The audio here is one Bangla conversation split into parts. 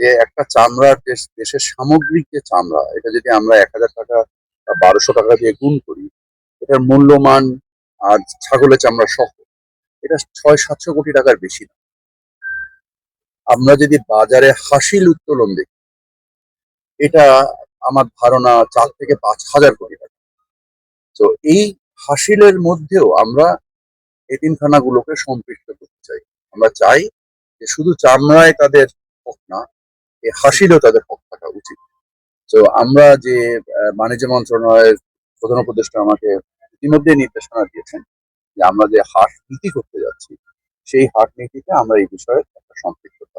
যে একটা চামড়ার দেশ- দেশের সামগ্রিক যে চামড়া, এটা যদি আমরা এক হাজার টাকা বারোশো টাকা দিয়ে গুণ করি, এটার মূল্যমান আর ছাগলের চামড়া সহ, এটা ছয়, সাতশো কোটি টাকার বেশি না। আমরা যদি বাজারে হাসিল উত্তোলন দেখি, এটা আমার ধারণা চার থেকে পাঁচ হাজার কোটি টাকা। তো এই হাসিলের মধ্যেও আমরা এতিমখানাগুলোকে সম্পৃক্ত করতে চাই। আমরা চাই যে শুধু চামড়ায় তাদের হোক না এই হাসিলেও তাদের হক থাকা উচিত। তো আমরা যে বাণিজ্য মন্ত্রণালয়ের প্রধান উপদেষ্টা আমাকে ইতিমধ্যে নির্দেশনা দিয়েছেন যে আমরা যে হাট নীতি করতে যাচ্ছি সেই হাট নীতিতে আমরা এই বিষয়ে একটা সম্পৃক্ততা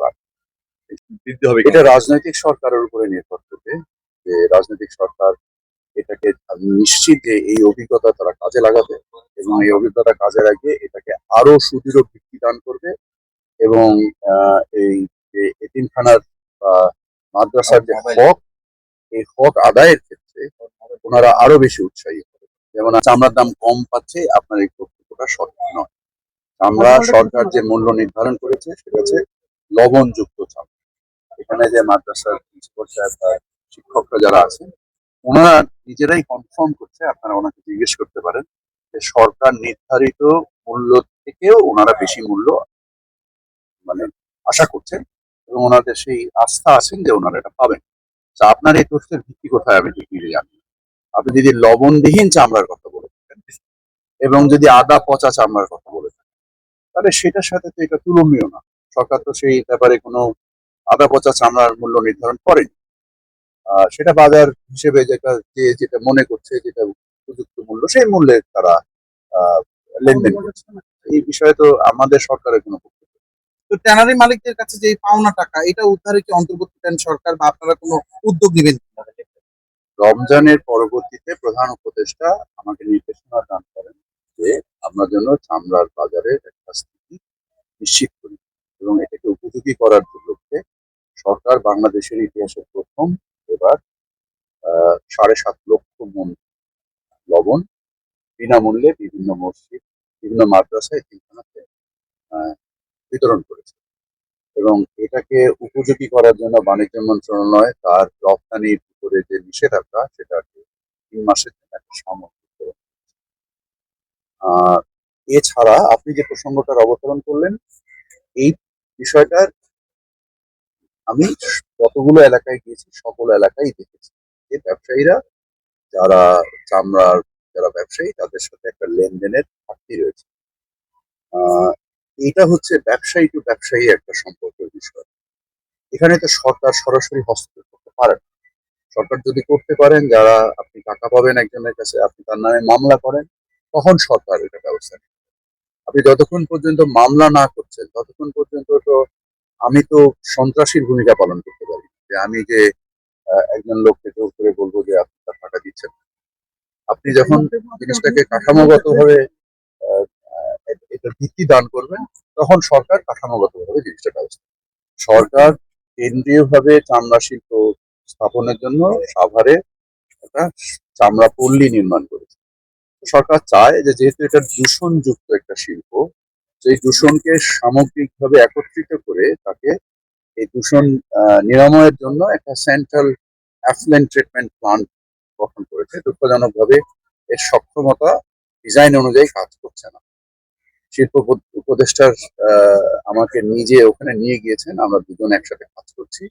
হবে এটা রাজনৈতিক সরকারের উপরে নির্ভর করবে যে রাজনৈতিক সরকার এটাকে নিশ্চিত যে এই অভিজ্ঞতা তারা কাজে লাগাবে এবং এই অভিজ্ঞতা কাজে লাগিয়ে এটাকে আরও সুদৃঢ় ভিত্তি দান করবে এবং আহ, এই যে এতিমখানার মাদ্রাসার যে হক এই হক আদায়ের ক্ষেত্রে ওনারা আরও বেশি উৎসাহী হবে। যেমন চামড়ার দাম কম পাচ্ছে আপনার এই কর্তৃত্বটা সঠিক নয়। চামড়া সরকার যে মূল্য নির্ধারণ করেছে সেটা হচ্ছে লবণযুক্ত চামড়া। এখানে যে মাদ্রাসার প্রিন্সিপাল সাহেব বা শিক্ষকরা যারা আছেন ওনারা নিজেরাই কনফার্ম করছে আপনারা ওনাকে জিজ্ঞেস করতে পারেন যে সরকার নির্ধারিত মূল্য থেকেও ওনারা বেশি মূল্য মানে আশা করছেন। এবং ওনাদের সেই আস্থা আছেন যে ওনারা এটা পাবেন তা আপনার এই তথ্যের ভিত্তি কোথায় আমি ঠিক নিজে জানি। আপনি যদি লবণবিহীন চামড়ার কথা বলে থাকেন এবং যদি আদা পচা চামড়ার কথা বলে থাকেন, তাহলে সেটার সাথে তো এটা তুলনীয় না সরকার তো সেই ব্যাপারে কোনো আদা পচা চামড়ার মূল্য নির্ধারণ করেনি সেটা বাজার হিসেবে যেটা, যে যেটা মনে করছে, যেটা উপযুক্ত মূল্য, সেই মূল্যে তারা লেনদেন করছে এই বিষয়ে তো আমাদের সরকারের কোনো। তো ট্যানারি মালিকদের কাছে যে পাওনা টাকা এটা উদ্ধারে কি অন্তর্বর্তীকালীন সরকার বা আপনারা কোনো উদ্যোগ নেবেন? রমজানের পরবর্তীতে প্রধান উপদেষ্টা আমাকে নির্দেশনা দান করেন যে আমরা যেন চামড়ার বাজারের একটা স্থিতি নিশ্চিত করি এবং এটাকে উপযোগী করার লক্ষ্যে সরকার বাংলাদেশের ইতিহাসে প্রথম এবার সাড়ে সাত লক্ষ মন লবণ বিনামূল্যে বিভিন্ন মসজিদ বিভিন্ন মাদ্রাসায় আহ, বিতরণ করেছে এবং এটাকে উপযোগী করার জন্য বাণিজ্য মন্ত্রণালয় তার রপ্তানির উপরে যে নিষেধাজ্ঞা সেটাকে তিন মাসের জন্য একটা সামগ্রিক। আহ, এছাড়া আপনি যে প্রসঙ্গটার অবতরণ করলেন এই বিষয়টার আমি কতগুলো এলাকায় গিয়েছি সকল এলাকায় দেখেছি যে ব্যবসায়ীরা যারা চামড়ার যারা ব্যবসায়ী তাদের সাথে একটা লেনদেনের ঘাটতি রয়েছে এটা হচ্ছে ব্যবসায়ী টু ব্যবসায়ী একটা সম্পর্কের বিষয়। এখানে তো সরকার সরাসরি হস্তক্ষেপ করতে পারে না। সরকার যদি করতে পারেন যারা আপনি টাকা পাবেন একজনের কাছে আপনি তার নামে মামলা করেন তখন সরকার এটা ব্যবস্থা নেবে। আপনি যতক্ষণ পর্যন্ত মামলা না করছেন ততক্ষণ পর্যন্ত তো আমি তো সন্ত্রাসীর ভূমিকা পালন করতে পারি যে আমি যে একজন লোককে জোর করে বলব যে আপনি তার টাকা দিচ্ছেন আপনি যখন জিনিসটাকে কাঠামোগত এটা ভিত্তি দান করবেন তখন সরকার কাঠামোগত ভাবে জিনিসটা ব্যবস্থা সরকার কেন্দ্রীয় ভাবে চামড়া শিল্প স্থাপনের জন্য সাভারে একটা চামড়া পল্লী নির্মাণ করেছে। সরকার চায় যে যেহেতু এটা দূষণযুক্ত একটা শিল্প, সেই দূষণকে সামগ্রিকভাবে একত্রিত করে তাকে এই দূষণ নিরাময়ের জন্য একটা সেন্ট্রাল অ্যাফ্লেন্ট ট্রিটমেন্ট প্লান্ট গঠন করেছে। দুঃখজনকভাবে এর সক্ষমতা ডিজাইন অনুযায়ী কাজ করছে না। শিল্প উপদেষ্টার আহ, আমাকে নিজে ওখানে নিয়ে গিয়েছেন। আমরা দুজন একসাথে কাজ করছি।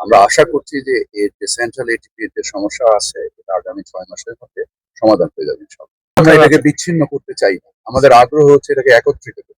আমরা আশা করছি যে এর যে সেন্ট্রাল এটিপির যে সমস্যা আছে এটা আগামী ছয় মাসের মধ্যে সমাধান হয়ে যাবে সব আমরা এটাকে বিচ্ছিন্ন করতে চাই না। আমাদের আগ্রহ হচ্ছে এটাকে একত্রিত করতে।